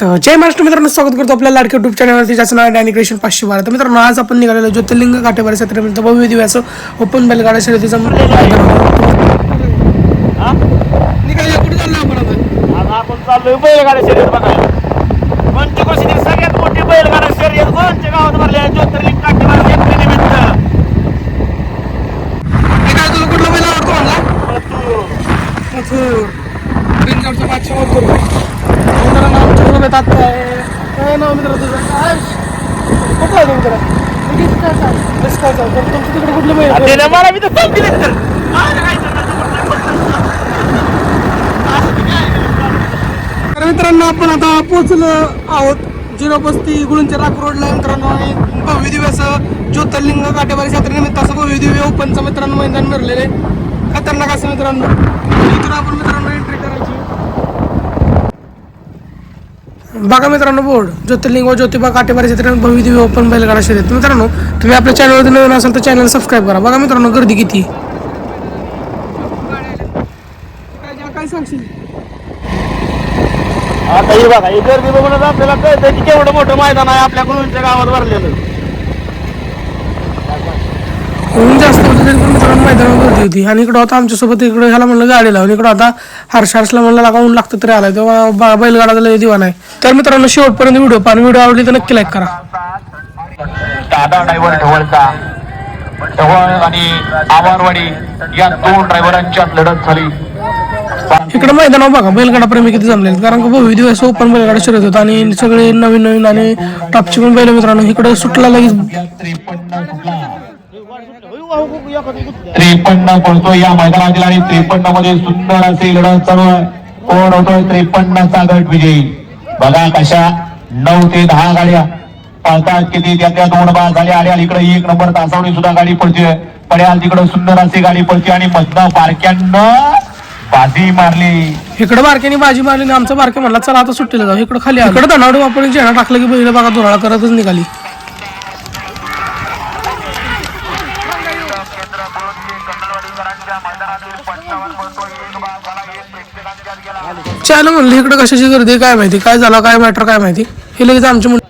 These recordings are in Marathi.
तर जय महाराष्ट्र मित्रांनो स्वागत करतो आपल्या लाडक्या युट्यूब चॅनलवरती ज्याचं नाव आहे डॅनिक्रेशन पाचशे बारा. तर मित्रांनो आज आपण निघालेलो ज्योतिर्लिंग काठेवारी सत्र भव्य दिव्याचं ओपन बैलगाडा शर्यतीचं आपण आपण चाललोय बैलगाडा शर्यत बघायला. पंचक्रोशीतील सगळ्यात मोठी बैलगाडा शर्यत कोणच्या गावात भरली आहे? ज्योतिर्लिंग काठीवर निमित्त निघालो, तुला कुठला बैल आवडतो? म्हणला? बादशाह आत्या आहे. काय नाव मित्र तुझं? काय? कुठला आहे तुमचं? तर तिकडे कुठलं? त्याने मला मी तर मित्रांनो आपण आता पोहोचलो आहोत झिरो पस्ती गुळूंच्या राख रोडला मित्रांनो आणि भव्य दिवस ज्योतिर्लिंग काटेवारी यात्रेनिमित्त असं भव्य दिव्य ओपनचं मित्रांनो मैदान भरलेलं आहे खतरनाक असं मित्रांनो इथून आपण मित्रांनो एंट्री करायची बघा मित्रांनो बोर्ड. ज्योतिर्लिंग व ज्योतिबा काटेवारी क्षेत्र भव्य दिव्य ओपन बैलगाडा शर्यत. मित्रांनो तुम्ही आपल्या चॅनलवरती नवीन असाल तर चॅनल सबस्क्राईब करा. बघा मित्रांनो गर्दी किती. काय सांगशील आता हे बघा हे गर्दी बघूनच आपल्याला कळतं की केवढं मोठं मैदान आहे. आपल्या गुरुंच्या गावात भरलेलं. ऊन जास्त पण मित्रांनो मैदानावर गर्दी होती. आणि इकडं होता आमच्यासोबत इकडे ह्याला म्हणलं गाडी लावून. इकडं होता हर्ष हर्षला म्हणलं लागा ऊन लागतं तरी आला तेव्हा बैलगाडा लय दिवा नाही तर मित्रांनो शेवटपर्यंत व्हिडिओ पाहा व्हिडिओ आवडली तर नक्की लाईक करा. दादा ड्रायव्हर ढवळचा. ढवळ आणि आवारवाडी या दोन ड्रायव्हरांच्यात लढत झाली. इकडे मैदानावर बघा बैलगाडा प्रेमी किती जमले. कारण का भव्य दिवस ओपन बैलगाडा शर्यत होता. आणि सगळे नवीन नवीन आणि टॉपची पण बैल मित्रांनो इकडे सुटला लगेच. त्रेपन्न पळतो या मैदानातील आणि त्रेपन्नमध्ये सुंदर असे लढत चालू आहे. कोण होतोय त्रेपन्नचा गट विजयी? बघा कशा नऊ ते दहा गाड्या पळतात किती त्यातल्या दोन बाद झाल्या आणि इकडे एक नंबर तासावणी सुद्धा गाडी पळते पड्याल तिकडे सुंदर अशी गाडी पळते आणि मधनं पारक्यानं बाजी मारली. इकडे बारक्याने बाजी मारली आणि आमचा बारके म्हणला चला आता सुट्टीला जाऊ. इकडे खाली इकडे धनावडी वापरून चेहरा टाकलं की बैल बघा धुराळा करतच निघाली. चायला म्हणलं इकडे कशाची गर्दी आहे काय माहिती? काय झालं काय मॅटर काय माहिती? हे लगेच आमच्या मुलं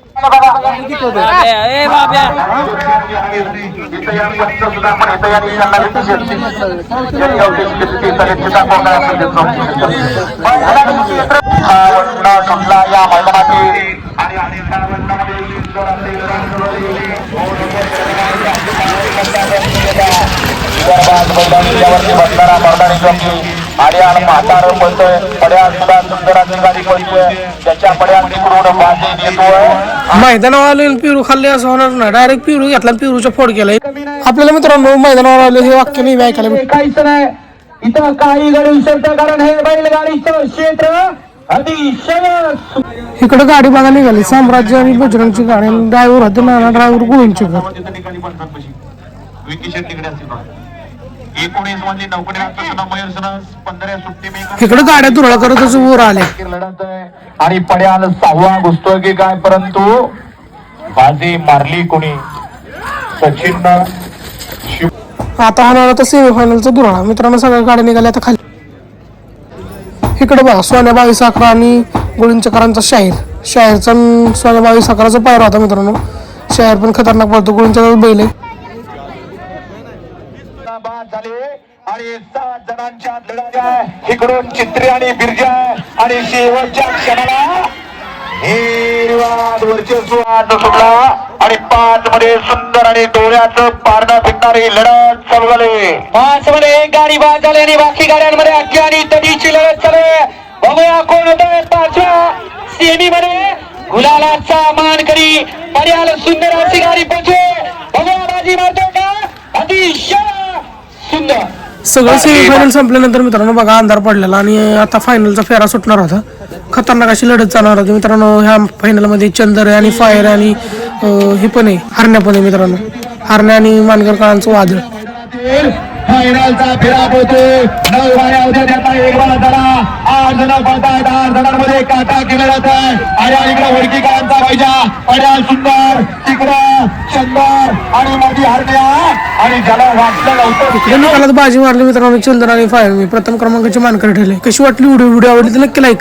सुटला या मैदानातील मैदानावरती बसणारा मर्दानी जॉकी आड्याल म्हातार पळतोय पड्याल सुद्धा सुंदराची गाडी पळतोय त्याच्या पड्याल तिकडून बाजी देतोय मैदानावर आले आणि पिरू खाल्ले असं होणार नाही. डायरेक्ट पिरू घेतला आणि पिरूचा फोड केलाय. आपल्याला मित्रांनो मैदानावर आले हे वाक्य नाही ऐकायला. काहीच नाही. इथं काही गडी उचलतं कारण हे बैलगाडीचं क्षेत्र अतिशय इकडे गाडी बघा निघाली. साम्राज्य आणि बजरंगची गाडी. आणि ड्रायव्हर होते नाना ड्रायव्हर गोविंदचे घर. विकी तिकडे असतील. एकोणीसमध्ये नौकरी मयूर सनस पंधरा सुट्टी इकडे गाड्या धुरळा करतच वर आल्या. लढत आहे आणि पड्याल सहावा घुसतोय की काय परंतु बाजी मारली कोणी? सचिन आता होणार आता सेमीफायनलचा धुराळा. मित्रांनो सगळ्या गाड्या निघाल्या आता खाली. इकडे बघा सोन्या बावीस अकरा आणि गोळींचकरांचा शाहीर. शाहीरचा सोन्या बावीस अकराचा पायरा होता मित्रांनो. शाहीर पण खतरनाक पडतो गोळींचा बैल आहे. बाद झाले आणि सात जणांच्या लढत इकडून चित्री आणि बिरजा आणि शेवटच्या क्षणाला निर्वाद वर्चस्व सुटला आणि पाच मध्ये सुंदर आणि डोळ्याचं पारणा फिरणारी लढत चालू झाले. पाच मध्ये एक गाडी बाद झाली आणि बाकी गाड्यांमध्ये अख्खी आणि तडीची लढत चालू बघूया कोण होत पाचव्या सेमी मध्ये गुलालाचा मान करी पर्याल सुंदर अशी गाडी पोचे बघूया बाजी मारतो सगळं सेमीफायनल संपल्यानंतर मित्रांनो बघा अंधार पडलेला आणि आता फायनलचा फेरा सुटणार होता. खतरनाक अशी लढत चालणार होती. मित्रांनो ह्या फायनलमध्ये चंदर आहे आणि फायर आणि हे पण आहे. हरण्या पण आहे मित्रांनो. हरण्या आणि मानगरकरांचं वादळ. फायनलचा फेरा पोहतो नऊ गाड्या होत्या त्याचा एक बार झाला आठ जण पडताय आठ जणांमध्ये काटा केला जात आहे आणि अलीकडे वडकीकरांचा पाहिजा पड्याल सुंदर तिकडं चंदर आणि माझी हरण्या. आणि ज्याला वाटलं नव्हतं बाजी मारली मित्रांनो चंदर आणि फायर. मी प्रथम क्रमांकाची मानकर ठरले. कशी वाटली व्हिडिओ? व्हिडिओ आवडली तर नक्की लाईक